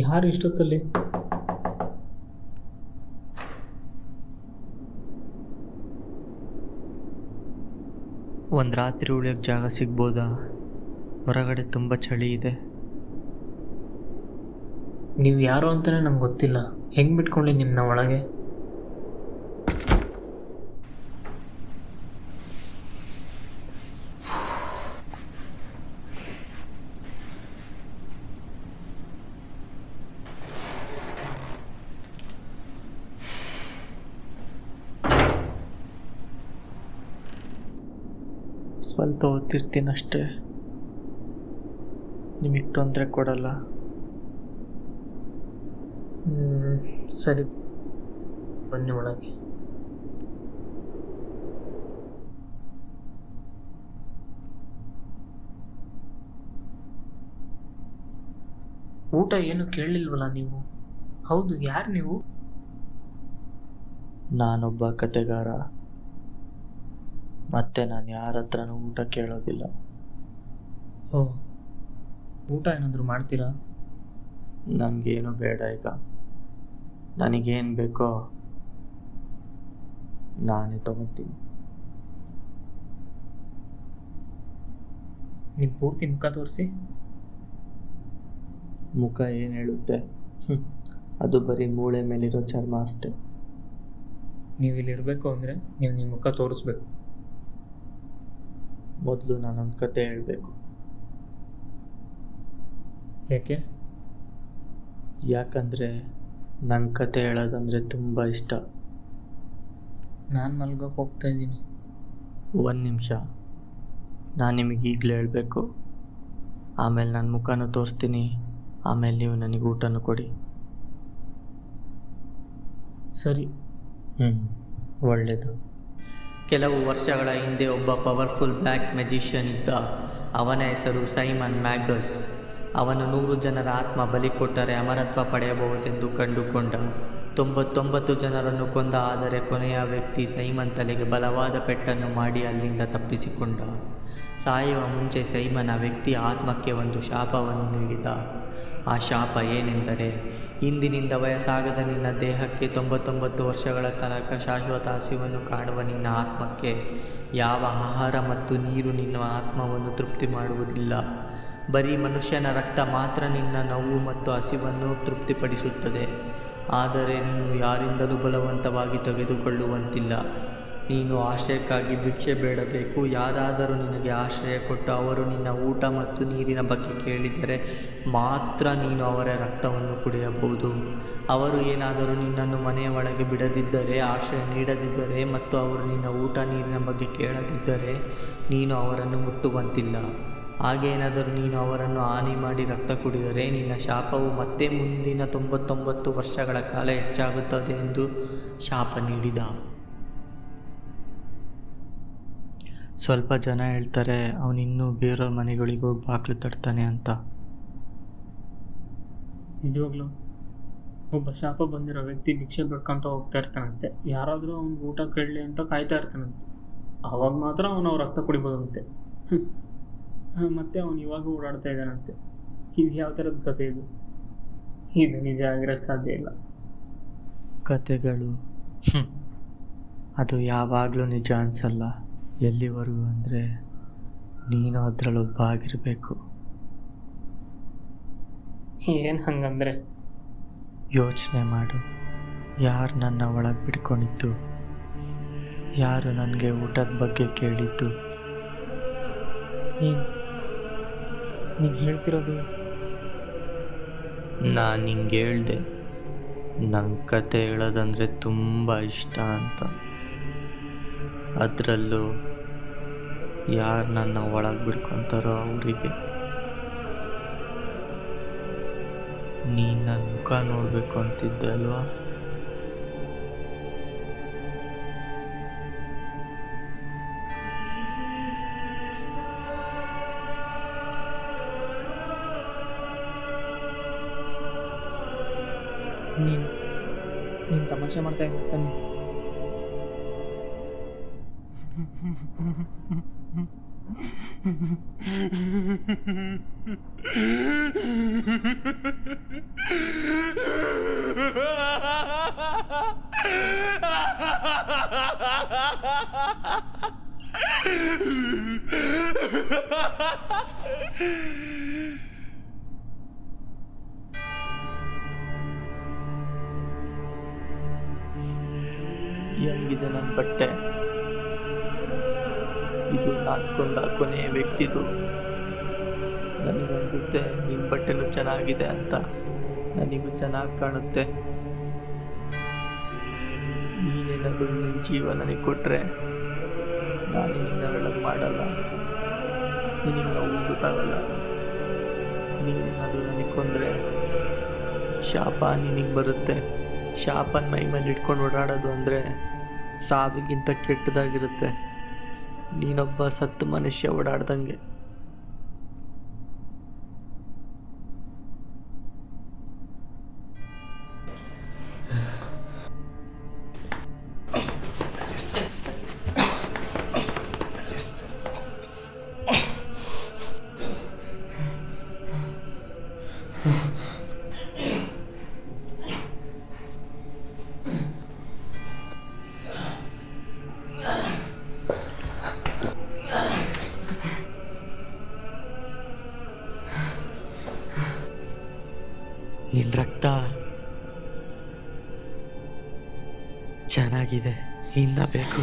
ಯಾರು ಇಷ್ಟೊತ್ತಲ್ಲಿ? ಒಂದು ರಾತ್ರಿ ಉಳಿಯೋಕ್ಕೆ ಜಾಗ ಸಿಗ್ಬೋದಾ? ಹೊರಗಡೆ ತುಂಬ ಚಳಿ ಇದೆ. ನೀವು ಯಾರು ಅಂತಲೇ ನಂಗೆ ಗೊತ್ತಿಲ್ಲ. ಹೆಂಗೆ ಬಿಟ್ಕೊಂಡೆ ನಿಮ್ಮನ್ನ ಒಳಗೆ? ಸ್ವಲ್ಪ ಓದ್ತಿರ್ತೀನಷ್ಟೇ ನಿಮಗೆ ತೊಂದರೆ ಕೊಡಲ್ಲ. ಸರಿ. ಬನ್ನಿ ಒಳಗೆ. ಊಟ ಏನು ಕೇಳಲಿಲ್ವಲ್ಲ ನೀವು? ಹೌದು, ಯಾರು ನೀವು? ನಾನೊಬ್ಬ ಕತೆಗಾರ. ಮತ್ತೆ ನಾನು ಯಾರ ಹತ್ರನೂ ಊಟ ಕೇಳೋದಿಲ್ಲ. ಓ ಊಟ ಏನಾದರೂ ಮಾಡ್ತೀರಾ? ನನಗೇನು ಬೇಡ ಈಗ. ನನಗೇನು ಬೇಕೋ ನಾನೇ ತಗೊತೀನಿ. ನಿಮ್ಮ ಪೂರ್ತಿ ಮುಖ ತೋರಿಸಿ. ಮುಖ ಏನು ಹೇಳುತ್ತೆ. ಅದು ಬರೀ ಮೂಳೆ ಮೇಲಿರೋ ಚರ್ಮ ಅಷ್ಟೇ. ನೀವು ಇಲ್ಲಿ ಇರಬೇಕು ಅಂದರೆ ನೀವು ನಿಮ್ಮ ಮುಖ ತೋರಿಸ್ಬೇಕು. ಮೊದಲು ನಾನೊಂದು ಕತೆ ಹೇಳಬೇಕು. ಯಾಕೆ? ಯಾಕಂದರೆ ನಂಗೆ ಕತೆ ಹೇಳೋದಂದರೆ ತುಂಬ ಇಷ್ಟ. ನಾನು ಮಲ್ಗೋಕೆ ಹೋಗ್ತಾ ಇದ್ದೀನಿ. ಒಂದು ನಿಮಿಷ. ನಾನು ನಿಮಗೆ ಈಗಲೇ ಹೇಳಬೇಕು. ಆಮೇಲೆ ನನ್ನ ಮುಖನೂ ತೋರಿಸ್ತೀನಿ. ಆಮೇಲೆ ನೀವು ನನಗೆ ಊಟನೂ ಕೊಡಿ. ಸರಿ. ಹ್ಞೂ ಒಳ್ಳೆಯದು ಕೆಲವು ವರ್ಷಗಳ ಹಿಂದೆ ಒಬ್ಬ ಪವರ್ಫುಲ್ ಬ್ಲ್ಯಾಕ್ ಮೆಜಿಷಿಯನ್ ಇದ್ದ. ಅವನ ಹೆಸರು ಸೈಮನ್ ಮ್ಯಾಗಸ್. ಅವನು ನೂರು ಜನರ ಆತ್ಮ ಬಲಿ ಕೊಟ್ಟರೆ ಅಮರತ್ವ ಪಡೆಯಬಹುದೆಂದು ಕಂಡುಕೊಂಡ. ತೊಂಬತ್ತೊಂಬತ್ತು ಜನರನ್ನು ಕೊಂದ, ಆದರೆ ಕೊನೆಯ ವ್ಯಕ್ತಿ ಸೈಮನ್ ತಲೆಗೆ ಬಲವಾದ ಪೆಟ್ಟನ್ನು ಮಾಡಿ ಅಲ್ಲಿಂದ ತಪ್ಪಿಸಿಕೊಂಡ. ಸಾಯುವ ಮುಂಚೆ ಸೈಮನ್ ಆ ವ್ಯಕ್ತಿ ಆತ್ಮಕ್ಕೆ ಒಂದು ಶಾಪವನ್ನು ನೀಡಿದ. ಆ ಶಾಪ ಏನೆಂದರೆ, ಇಂದಿನಿಂದ ವಯಸ್ಸಾಗದ ನಿನ್ನ ದೇಹಕ್ಕೆ ತೊಂಬತ್ತೊಂಬತ್ತು ವರ್ಷಗಳ ತನಕ ಶಾಶ್ವತ ಹಸಿವನ್ನು ಕಾಣುವ ನಿನ್ನ ಆತ್ಮಕ್ಕೆ ಯಾವ ಆಹಾರ ಮತ್ತು ನೀರು ನಿನ್ನ ಆತ್ಮವನ್ನು ತೃಪ್ತಿ ಮಾಡುವುದಿಲ್ಲ. ಬರೀ ಮನುಷ್ಯನ ರಕ್ತ ಮಾತ್ರ ನಿನ್ನ ನೋವು ಮತ್ತು ಹಸಿವನ್ನು ತೃಪ್ತಿಪಡಿಸುತ್ತದೆ. ಆದರೆ ನೀನು ಯಾರಿಂದಲೂ ಬಲವಂತವಾಗಿ ತೆಗೆದುಕೊಳ್ಳುವಂತಿಲ್ಲ. ನೀನು ಆಶ್ರಯಕ್ಕಾಗಿ ಭಿಕ್ಷೆ ಬೇಡಬೇಕು. ಯಾರಾದರೂ ನಿನಗೆ ಆಶ್ರಯ ಕೊಟ್ಟು ಅವರು ನಿನ್ನ ಊಟ ಮತ್ತು ನೀರಿನ ಬಗ್ಗೆ ಕೇಳಿದರೆ ಮಾತ್ರ ನೀನು ಅವರ ರಕ್ತವನ್ನು ಕುಡಿಯಬಹುದು. ಅವರು ಏನಾದರೂ ನಿನ್ನನ್ನು ಮನೆಯ ಒಳಗೆ ಬಿಡದಿದ್ದರೆ, ಆಶ್ರಯ ನೀಡದಿದ್ದರೆ ಮತ್ತು ಅವರು ನಿನ್ನ ಊಟ, ನೀರಿನ ಬಗ್ಗೆ ಕೇಳದಿದ್ದರೆ ನೀನು ಅವರನ್ನು ಮುಟ್ಟುವಂತಿಲ್ಲ. ಹಾಗೇನಾದರೂ ನೀನು ಅವರನ್ನು ಹಾನಿ ಮಾಡಿ ರಕ್ತ ಕುಡಿದರೆ ನಿನ್ನ ಶಾಪವು ಮತ್ತೆ ಮುಂದಿನ ತೊಂಬತ್ತೊಂಬತ್ತು ವರ್ಷಗಳ ಕಾಲ ಹೆಚ್ಚಾಗುತ್ತದೆ ಎಂದು ಶಾಪ ನೀಡಿದ. ಸ್ವಲ್ಪ ಜನ ಹೇಳ್ತಾರೆ ಅವನಿನ್ನೂ ಬೇರೆಯವ್ರ ಮನೆಗಳಿಗೆ ಹೋಗಿ ಬಾಗಿಲು ತಡ್ತಾನೆ ಅಂತ. ನಿಜವಾಗ್ಲೂ ಒಬ್ಬ ಶಾಪ ಬಂದಿರೋ ವ್ಯಕ್ತಿ ಭಿಕ್ಷೆ ಬೇಡ್ಕೊಂತ ಹೋಗ್ತಾ ಇರ್ತಾನಂತೆ. ಯಾರಾದರೂ ಅವ್ನಿಗೆ ಊಟ ಕೇಳಲಿ ಅಂತ ಕಾಯ್ತಾ ಇರ್ತಾನಂತೆ. ಆವಾಗ ಮಾತ್ರ ಅವನು ಅವ್ರ ರಕ್ತ ಕುಡಿಬೋದಂತೆ. ಮತ್ತೆ ಅವನು ಇವಾಗ ಓಡಾಡ್ತಾ ಇದ್ದಾನಂತೆ. ಇದು ಯಾವ ಥರದ ಕಥೆ ಇದು? ಇದು ನಿಜ ಆಗಿರೋಕ್ಕೆ ಸಾಧ್ಯ ಇಲ್ಲ. ಕತೆಗಳು. ಅದು ಯಾವಾಗಲೂ ನಿಜ ಅನಿಸಲ್ಲ. ಎಲ್ಲಿವರೆಗೂ ಅಂದರೆ ನೀನು ಅದರಲ್ಲೊಬ್ಬ ಆಗಿರಬೇಕು. ಏನು ಹಂಗಂದ್ರೆ? ಯೋಚನೆ ಮಾಡು. ಯಾರು ನನ್ನ ಒಳಗೆ ಬಿಟ್ಕೊಂಡಿದ್ದು? ಯಾರು ನನಗೆ ಊಟದ ಬಗ್ಗೆ ಕೇಳಿದ್ದು? ನೀನು ನೀನು ಹೇಳ್ತಿರೋದು? ನಾನು ಹಿಂಗೆ ಹೇಳ್ದೆ ನನ್ನ ಕತೆ ಹೇಳೋದಂದರೆ ತುಂಬ ಇಷ್ಟ ಅಂತ. ಅದರಲ್ಲೂ ಯಾರು ನನ್ನ ಒಳಗೆ ಬಿಡ್ಕೊತಾರೋ ಅವರಿಗೆ. ನೀ ನನ್ನ ಮುಖ ನೋಡಬೇಕು ಅಂತಿದ್ದೆ ಅಲ್ವಾ? ನೀನು ನೀನು ತಮಾಷೆ ಮಾಡ್ತಾ ಇದ್ದಾನೆ yang kita nampaknya ಕೊಂಡ ಕೊನೆಯ ವ್ಯಕ್ತಿದು. ನನಗನ್ಸುತ್ತೆ ನಿನ್ನ ಬಟ್ಟೆನೂ ಚೆನ್ನಾಗಿದೆ ಅಂತ. ನನಗೂ ಚೆನ್ನಾಗಿ ಕಾಣುತ್ತೆ. ನೀನೇನಾದರೂ ನಿನ್ನ ಜೀವ ನನಗೆ ಕೊಟ್ಟರೆ ನಾನು ನಿನ್ನ ಅರಳಗೆ ಮಾಡಲ್ಲ. ನಿನಗೆ ನೋವು ಗೊತ್ತಾಗಲ್ಲ. ನೀನೇನಾದರೂ ನನಗೆ ಕೊಂದರೆ ಶಾಪ ನಿನಗೆ ಬರುತ್ತೆ. ಶಾಪನ ಮೈ ಮೇಲೆ ಇಟ್ಕೊಂಡು ಓಡಾಡೋದು ಅಂದರೆ ಸಾವಿಗಿಂತ ಕೆಟ್ಟದಾಗಿರುತ್ತೆ. ನೀನೊಬ್ಬ ಸತ್ತು ಮನುಷ್ಯ ಓಡಾಡ್ದಂಗೆ. ನಿನ್ನ ರಕ್ತ ಚೆನ್ನಾಗಿದೆ ಇನ್ನ ಬೇಕು.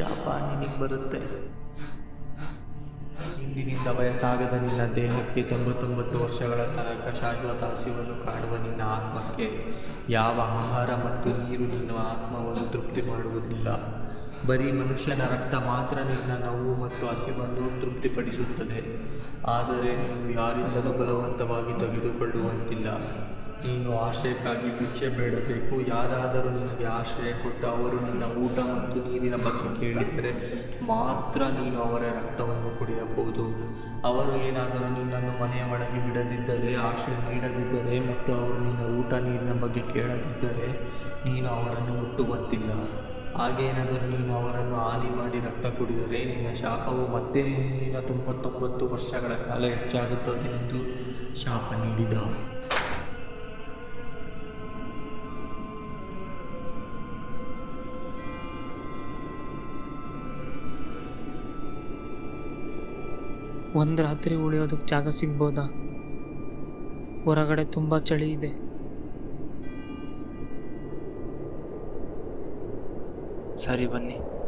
ಶಾಪ ನಿನಗೆ ಬರುತ್ತೆ. ಇಂದಿನಿಂದ ವಯಸ್ಸಾಗದ ನಿನ್ನ ದೇಹಕ್ಕೆ ತೊಂಬತ್ತೊಂಬತ್ತು ವರ್ಷಗಳ ತನಕ ಶಾಶ್ವತ ಹಸಿವನ್ನು ಕಾಣುವ ನಿನ್ನ ಆತ್ಮಕ್ಕೆ ಯಾವ ಆಹಾರ ಮತ್ತು ನೀರು ನಿನ್ನ ಆತ್ಮವನ್ನು ತೃಪ್ತಿ ಮಾಡುವುದಿಲ್ಲ. ಬರೀ ಮನುಷ್ಯನ ರಕ್ತ ಮಾತ್ರ ನಿನ್ನ ನೋವು ಮತ್ತು ಹಸಿವನ್ನು ತೃಪ್ತಿಪಡಿಸುತ್ತದೆ. ಆದರೆ ನೀನು ಯಾರಿಂದಲೂ ಬಲವಂತವಾಗಿ ತೆಗೆದುಕೊಳ್ಳುವಂತಿಲ್ಲ. ನೀನು ಆಶ್ರಯಕ್ಕಾಗಿ ಭಿಕ್ಷೆ ಬೇಡಬೇಕು. ಯಾರಾದರೂ ನಿನಗೆ ಆಶ್ರಯ ಕೊಟ್ಟು ಅವರು ನಿನ್ನ ಊಟ ಮತ್ತು ನೀರಿನ ಬಗ್ಗೆ ಕೇಳಿದರೆ ಮಾತ್ರ ನೀನು ಅವರ ರಕ್ತವನ್ನು ಕುಡಿಯಬಹುದು. ಅವರು ಏನಾದರೂ ನಿನ್ನನ್ನು ಮನೆಯ ಒಳಗೆ ಬಿಡದಿದ್ದರೆ, ಆಶ್ರಯ ನೀಡದಿದ್ದರೆ ಮತ್ತು ಅವರು ನಿನ್ನ ಊಟ, ನೀರಿನ ಬಗ್ಗೆ ಕೇಳದಿದ್ದರೆ ನೀನು ಅವರನ್ನು ಮುಟ್ಟುವಂತಿಲ್ಲ. ಹಾಗೇನಾದರೂ ನೀನು ಅವರನ್ನು ಹಾನಿ ಮಾಡಿ ರಕ್ತ ಕುಡಿದರೆ ನಿನ್ನ ಶಾಪವು ಮತ್ತೆ ಮುಂದಿನ ತೊಂಬತ್ತೊಂಬತ್ತು ವರ್ಷಗಳ ಕಾಲ ಹೆಚ್ಚಾಗುತ್ತದೆ ಎಂದು ಶಾಪ ನೀಡಿದ. ಒಂದು ರಾತ್ರಿ ಉಳಿಯೋದಕ್ಕೆ ಜಾಗ ಸಿಗ್ಬೋದಾ? ಹೊರಗಡೆ ತುಂಬ ಚಳಿ ಇದೆ. ಸರಿ ಬನ್ನಿ.